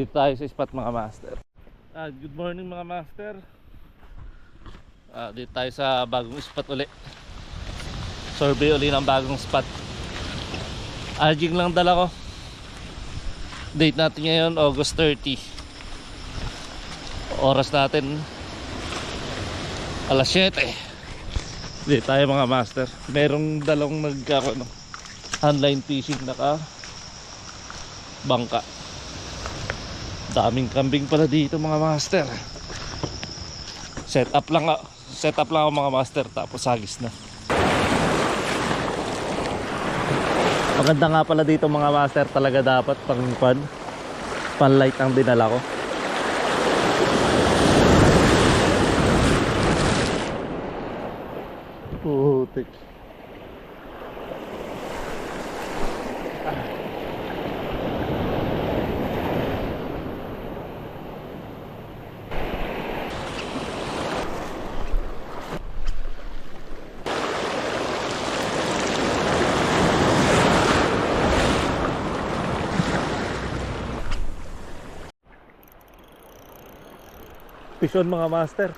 Dito tayo sa spot mga master. Ah, good morning mga master. Ah, dito tayo sa bagong spot uli. Survey uli ng bagong spot. Arjing lang dala ko. Date natin ngayon August 30. Oras natin alas 7. Dito tayo mga master. Merong dalawang nag ano, online fishing naka bangka. Daming kambing pala dito mga master. Set up lang. Set up lang ako mga master tapos hagis na. Maganda nga pala dito mga master talaga dapat pang pan. Pan light ang dinala ko. Putik. Pison mga master.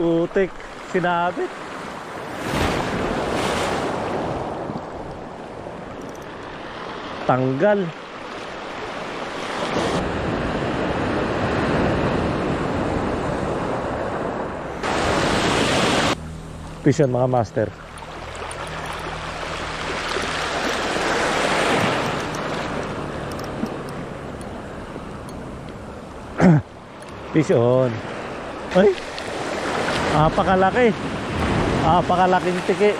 Putik. Sinabit. Tanggal. Pison mga master. Pison. Ay. Napakalaki. Napakalaking tiki.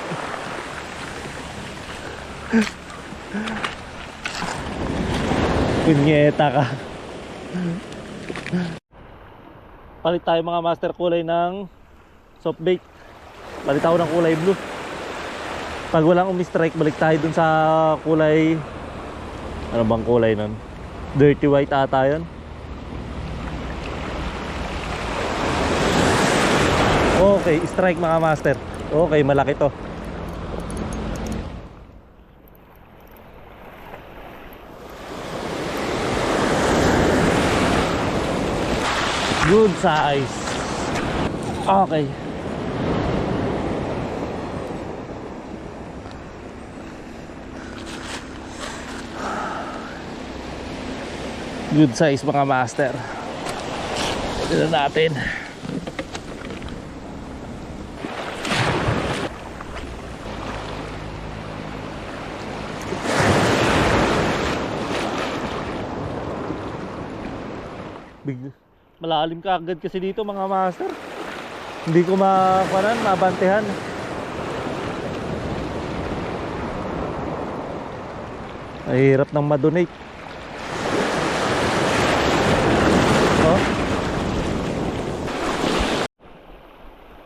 Punyeta ka. Palit tayo mga master kulay ng soft bait. Palit ako ng kulay blue. Pag walang umi-strike, balik tayo dun sa kulay ano bang kulay nun? Dirty white ata yun. Okay, strike mga master. Okay, malaki to. Good size. Okay. Good size mga master. Tignan natin. Big, malalim ka agad kasi dito mga master. Hindi ko makuanan, mabantehan. Mahirap nang madonate. Oh.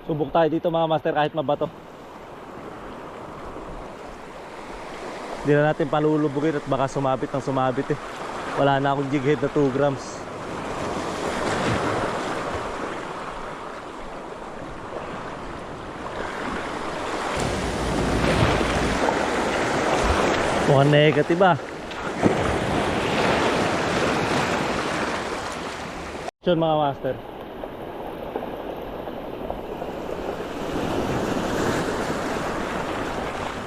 Subok tayo dito mga master kahit mabato. Hindi na natin palulubugin at baka sumabit ng sumabit eh. Wala na akong jig head na 2 grams. Mukhang negative ah. Yun mga master.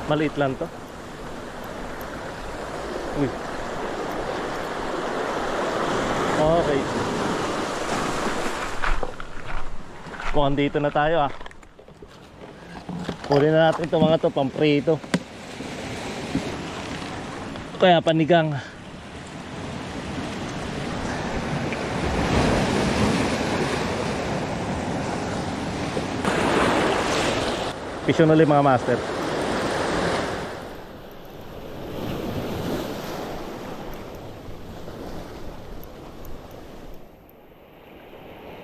Maliit lang to. Uy. Okay. Mukhang dito na tayo ah. Kunin na natin itong mga to pamprito. Kaya panigang. Pisyon ulit mga master.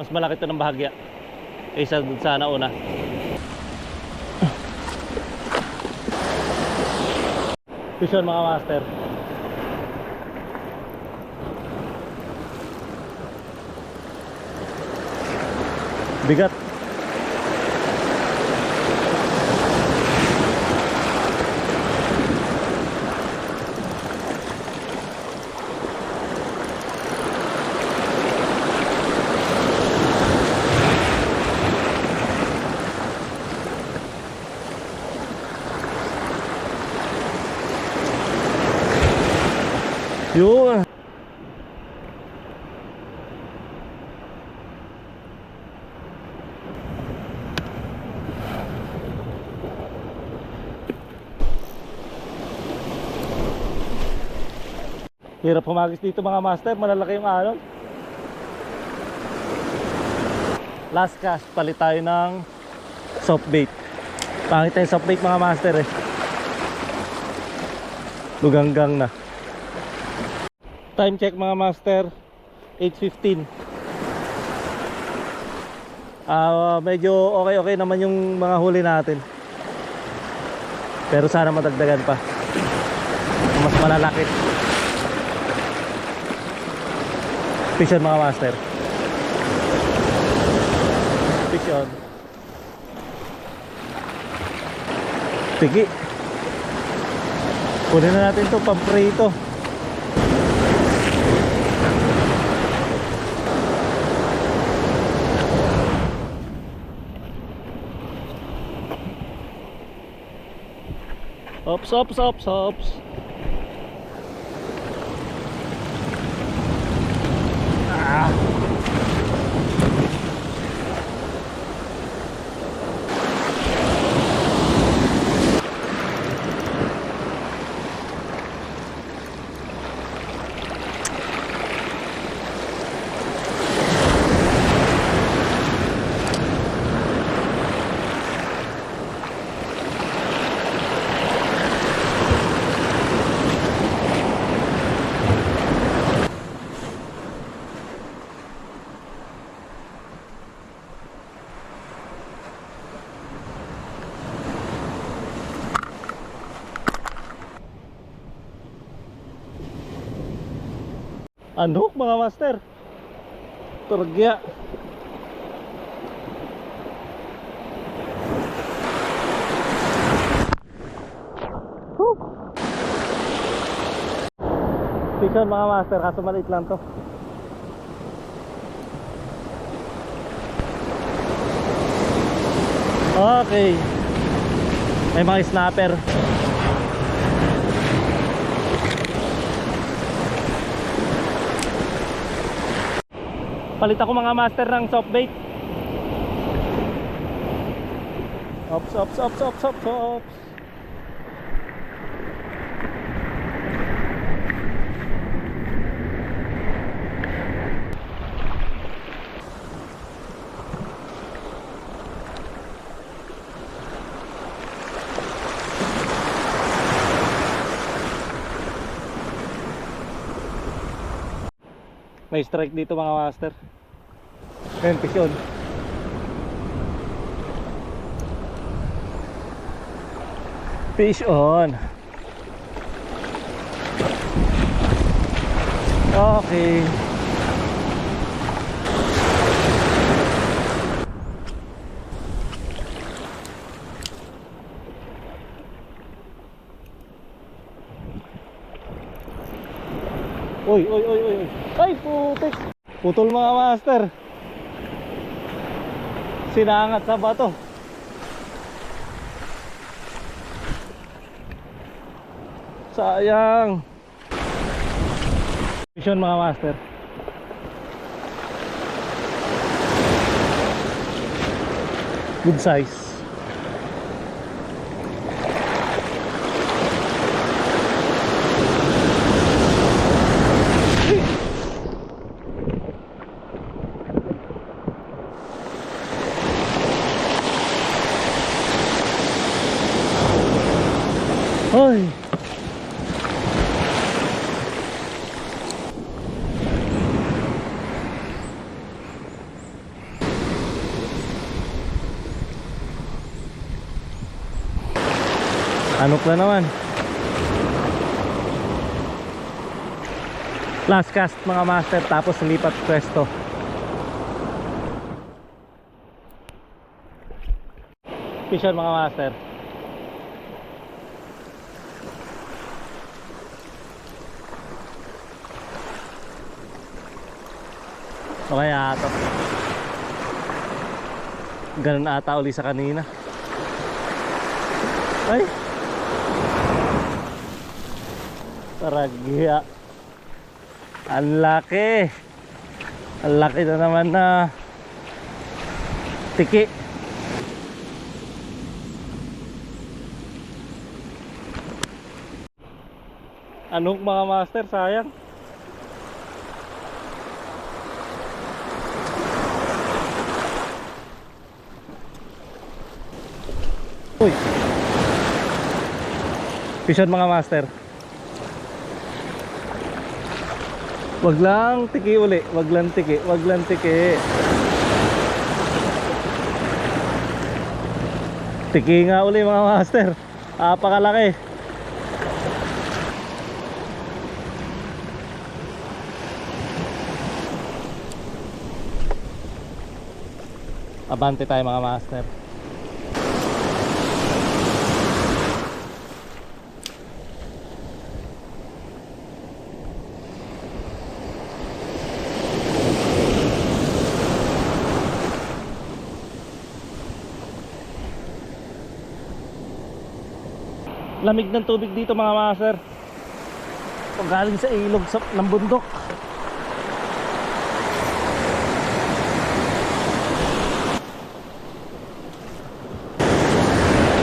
Mas malaki to ng bahagya. Kaysa dun sa nauna. Pisyon mga master. Bigat. Hirap humagis dito mga master, malalaki yung alon. Last cast, palit tayo ng soft bait. Pangit tayo soft bait mga master eh. Luganggang na. Time check mga master, 8.15. Ah, medyo okay-okay naman yung mga huli natin. Pero sana madagdagan pa. Mas malalaki. On mga master. On. Tigi. Kunin na natin to pamprito. Ops, ops, ops, ops. Ano mga master? Turgya. Whew. Fish on mga master, kaso maliit lang to. Okay. May mga snapper. Palit ako mga master ng soft bait. Ops, ops, ops, ops, ops, ops. May strike dito mga master. Ayun, fish on. Fish on. Okay. Uy, uy, uy, uy. Ay, putik. Putol mga master. Sinangat sa bato. Sayang. Mission mga master. Good size. Hoy. Anok na naman. Last cast mga master tapos lipat pwesto. Fish on, mga master. Okay ata. Ganun ata uli sa kanina. Ay. Taragya. Ang laki. Ang laki na naman na tiki. Anong mga master, sayang. Uy. Pisan mga master. Wag lang tiki uli, wag lang tiki, wag lang tiki. Tiki nga uli mga master. Apakalaki. Abante tayo mga master. Lamig ng tubig dito mga master. Pag galing sa ilog sa, ng bundok.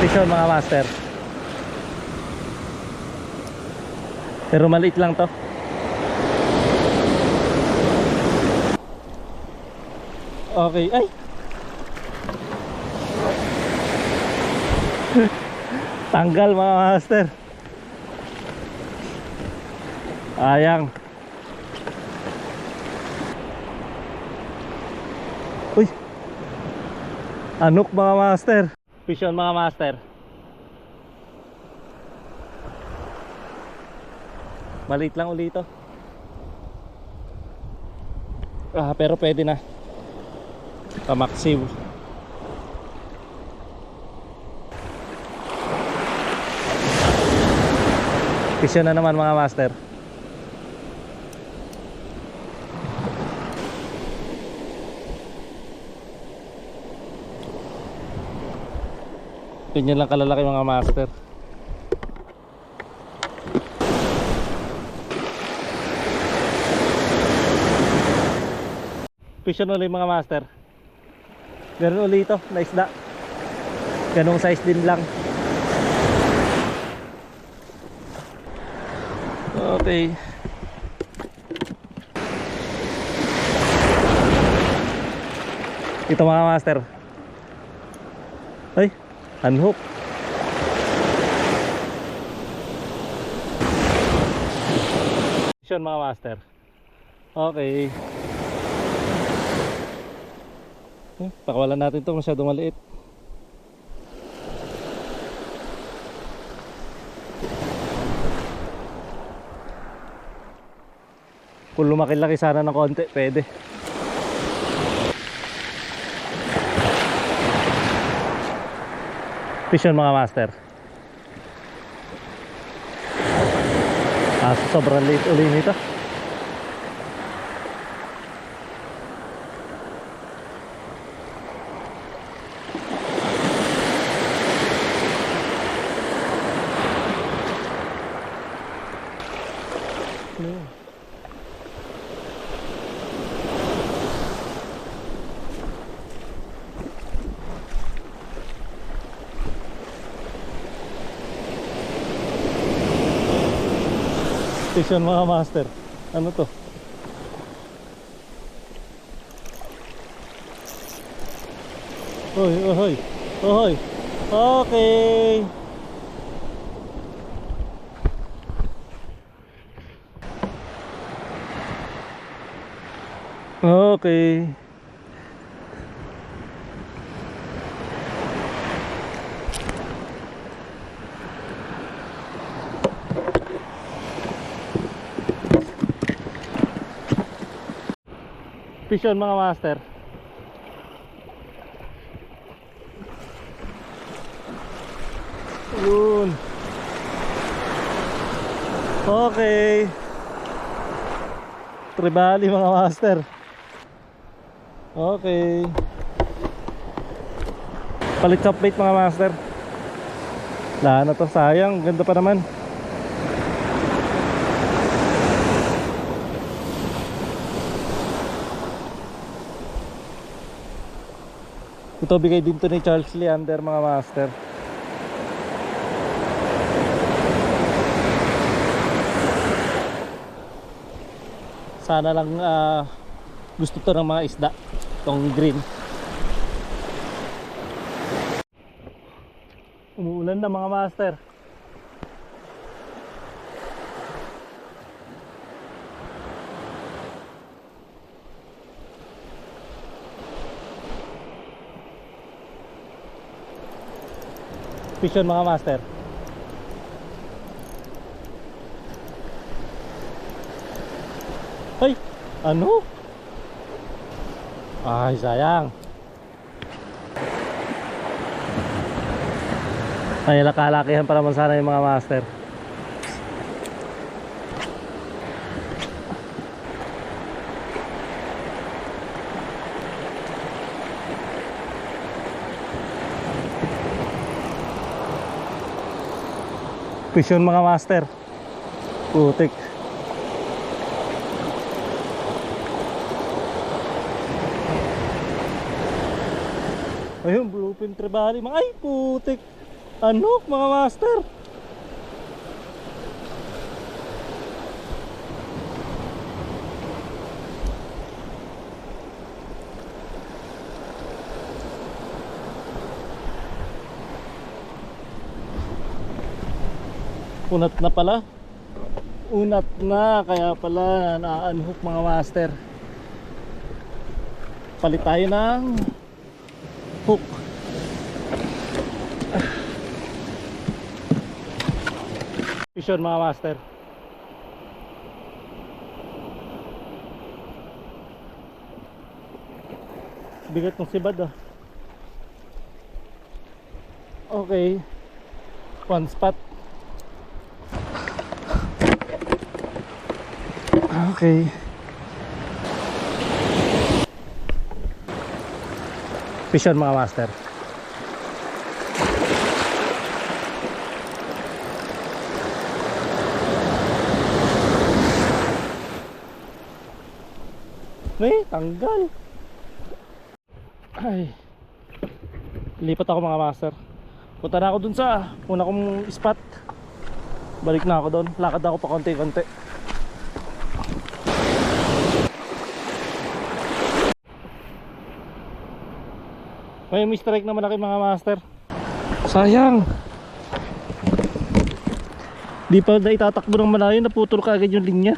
Vision mga master. Pero maliit lang to. Okay, ay. Tanggal mga master. Ayang. Uy. Anok mga master. Vision mga master. Maliit lang uli ito. Ah, pero pwede na. Pamaksiw. Vision na naman mga master. Ganyan lang kalalaki mga master. Vision ulit mga master. Ganun ulit ito, na isda. Ganong size din lang. Okay. Ito mga master. Ay, unhook. Vision mga master. Okay. Eh, pakawalan natin to masyado maliit. Kung lumaki-laki sana ng konti, pwede. Vision mga master. Ah, sobrang liit uli nito. Station mga master. Ano to? Hoy, hoy, hoy. Okay. Okay. Vision mga master. Yun. Okay. Tribali mga master. Okay. Palit top bait mga master. Wala na to sayang. Ganda pa naman. Ito bigay din to ni Charles Leander mga master. Sana lang ah, gusto to ng mga isda. Tong green. Umuulan na mga master. Vision mga master. Ay, ano? Ay, sayang. Ay, lakalakihan pa naman sana yung mga master. Vision mga master. Putik. Ayun, bluepin tribali. Ay, putik. Ano, mga master? Unat na pala. Unat na, kaya pala na-unhook mga master. Palit tayo ng hook. Vision mga master. Bigat ng sibad ah. Okay. One spot. Okay. Vision mga master. May tanggal. Ay. Lipat ako mga master. Punta na ako dun sa una kong spot. Balik na ako doon. Lakad ako pa konti-konti. May mistrike na malaki mga master. Sayang. Di pa na itatakbo ng malayo, naputol ka agad yung linya.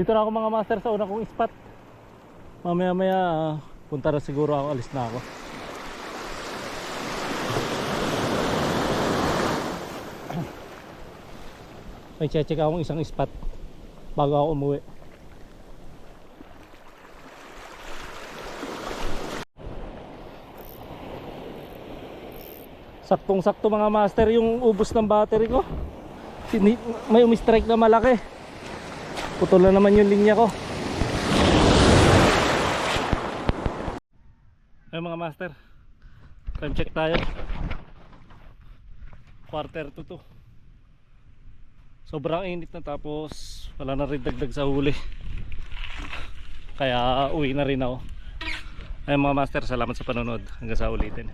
Dito na ako mga master sa una kong spot. Mamaya maya ah, punta na siguro ako, alis na ako. May check akong isang spot bago ako umuwi. Saktong sakto mga master yung ubos ng battery ko. May umistrike na malaki. Putol na naman yung linya ko. Ay mga master. Time check tayo. Quarter to 2. Sobrang init na tapos wala na rin dagdag sa huli. Kaya uwi na rin ako. Ay mga master, salamat sa panonood. Hanggang sa ulitin.